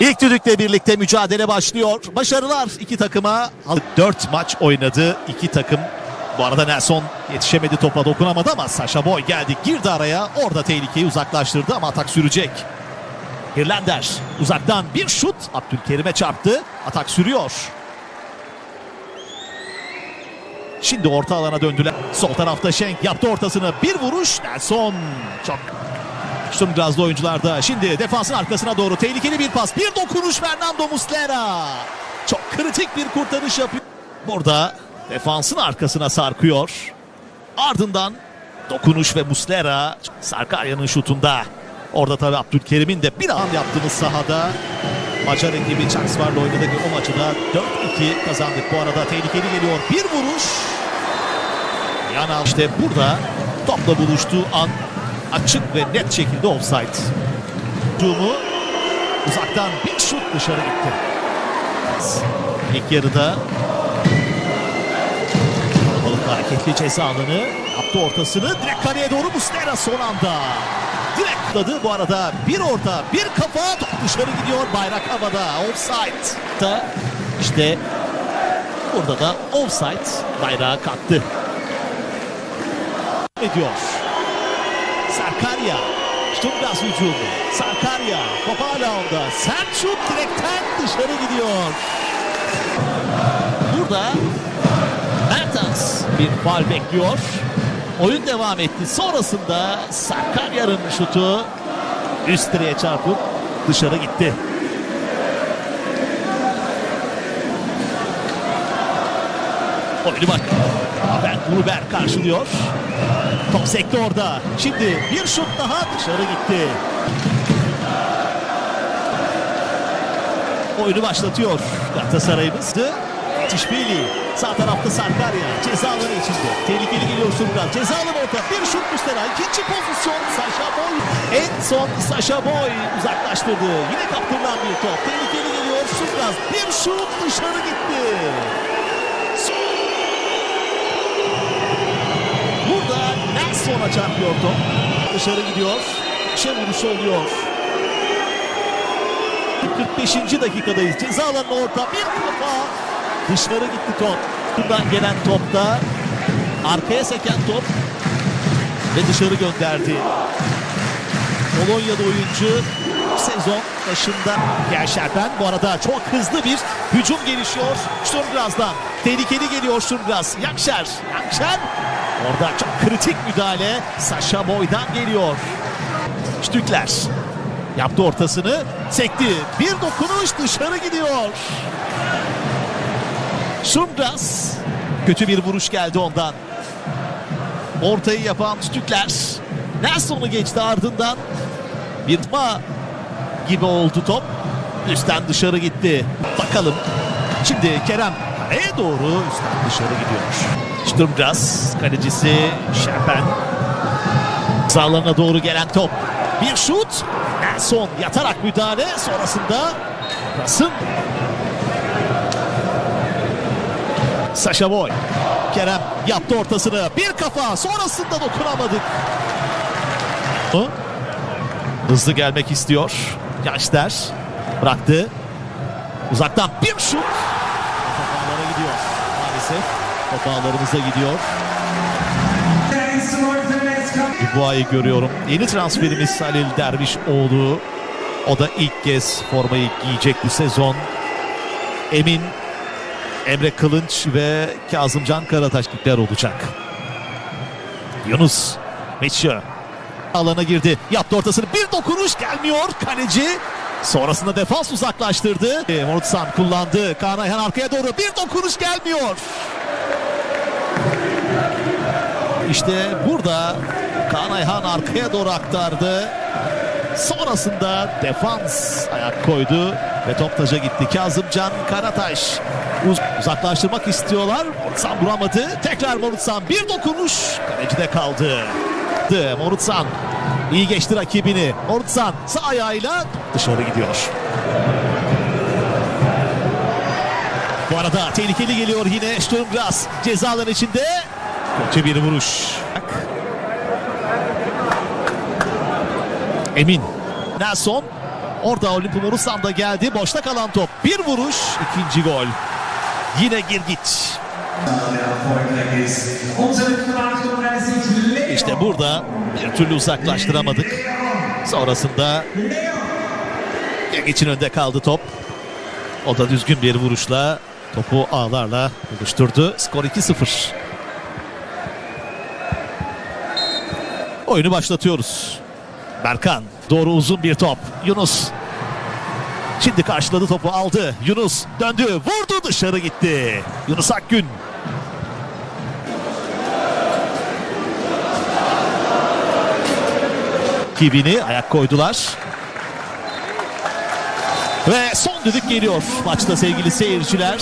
İlk düdükle birlikte mücadele başlıyor. Başarılar iki takıma. Dört maç oynadı iki takım. Bu arada Nelson yetişemedi topa dokunamadı ama Sasha Boy geldi girdi araya. Orada tehlikeyi uzaklaştırdı ama atak sürecek. Irlander uzaktan bir şut Abdülkerim'e çarptı. Atak sürüyor. Şimdi orta alana döndüler. Sol tarafta Şenk yaptı ortasını. Bir vuruş Nelson. Çok Sturmgraz'lı oyuncular da şimdi defansın arkasına doğru tehlikeli bir pas. Bir dokunuş Fernando Muslera. Çok kritik bir kurtarış yapıyor. Burada defansın arkasına sarkıyor. Ardından dokunuş ve Muslera Sarkarya'nın şutunda. Orada tabii Abdülkerim'in de bir an yaptığımız sahada Macar ekibi Çaksvar'la oynadık ve o maçı da 4-2 kazandık. Bu arada tehlikeli geliyor. Bir vuruş. Yana işte burada topla buluştuğu an açık ve net şekilde offside. Hücumu uzaktan bir şut dışarı gitti. İlk yarıda balıklı hareketli ceza alanı yaptı ortasını direkt kaleye doğru Muslera son anda. Direkt atladı bu arada bir orta bir kafa top dışarı gidiyor bayrak havada offside. Da işte burada da offside bayrağı kalktı. Ediyor. Sarkarya. Sturmgras hücumu. Sarkarya. Top hala onda. Sert şut direkten dışarı gidiyor. Burada Mertens bir faul bekliyor. Oyun devam etti. Sonrasında Sakarya'nın şutu üst direğe çarpıp dışarı gitti. Oyunu bak. Ben Gruber karşılıyor. Top sekti orada. Şimdi bir şut daha dışarı gitti. Oyunu başlatıyor Galatasaray'ımız. Tişbili sağ tarafta Sarkarya ceza alanı içinde. Tehlikeli geliyor Surgal. Ceza alanı orta. Bir şut Mustera. İkinci pozisyon Sasha Boy. En son Sasha Boy uzaklaştırdı. Yine kaptırılan bir top. Tehlikeli geliyor Surgal. Bir şut dışarı gitti. Burada Nelson'a çarpıyor top. Dışarı gidiyor. Şe vuruşu oluyor. 45. dakikadayız. Ceza alanına orta. Bir kafa. Dışarı gitti top. Buradan gelen topta arkaya seken top ve dışarı gönderdi. Polonya'da oyuncu sezon başında Gerşerben bu arada çok hızlı bir hücum gelişiyor Sturmgraz'dan. Tehlikeli geliyor Sturmgraz. Yakşer. Yakşer. Orada çok kritik müdahale Sasha Boy'dan geliyor. Stükler yaptı ortasını sekti. Bir dokunuş dışarı gidiyor. Sturmgraz kötü bir vuruş geldi ondan. Ortayı yapan Stükler Nelson'u geçti ardından bir tutma gibi oldu top. Üstten dışarı gitti. Bakalım. Şimdi Kerem kaleye doğru üstten dışarı gidiyor. Sturmgras kalecisi Şerpen. Sağlarına doğru gelen top. Bir şut. Nelson yatarak müdahale. Sonrasında Kasım. Sasha Boy. Kerem yaptı ortasını. Bir kafa. Sonrasında dokunamadık. Hızlı gelmek istiyor. Yaşter bıraktı. Uzaktan bir şut. Gidiyor maalesef. Top ağlarımıza gidiyor. Dubois'ı görüyorum. Yeni transferimiz Halil Dervişoğlu. O da ilk kez formayı giyecek bu sezon. Emin, Emre Kılınç ve Kazımcan Karataşlıklar olacak. Yunus, Mitchell alana girdi. Yaptı ortasını bir dokunuş gelmiyor kaleci. Sonrasında defans uzaklaştırdı. E, Morutsan kullandı. Kaan Ayhan arkaya doğru bir dokunuş gelmiyor. İşte burada Kaan Ayhan arkaya doğru aktardı. Sonrasında defans ayak koydu ve top taca gitti. Kazımcan Karataş uz uzaklaştırmak istiyorlar. Morutsan vuramadı. Tekrar Morutsan bir dokunuş kalecide kaldı. Morutsan iyi geçti rakibini. Morutsan sağ ayağıyla dışarı gidiyor. Bu arada tehlikeli geliyor yine Sturmgras cezalar içinde. Kötü bir vuruş. Emin. Nelson Orada Olimpia Morusan da geldi. Boşta kalan top. Bir vuruş. ikinci gol. Yine Girgiç. İşte burada bir türlü uzaklaştıramadık. Sonrasında Girgiç'in önünde kaldı top. O da düzgün bir vuruşla topu ağlarla buluşturdu. Skor 2-0. Oyunu başlatıyoruz. Berkan doğru uzun bir top. Yunus Şimdi karşıladı topu aldı. Yunus döndü vurdu dışarı gitti. Yunus Akgün. Kibini ayak koydular. Ve son düdük geliyor maçta sevgili seyirciler.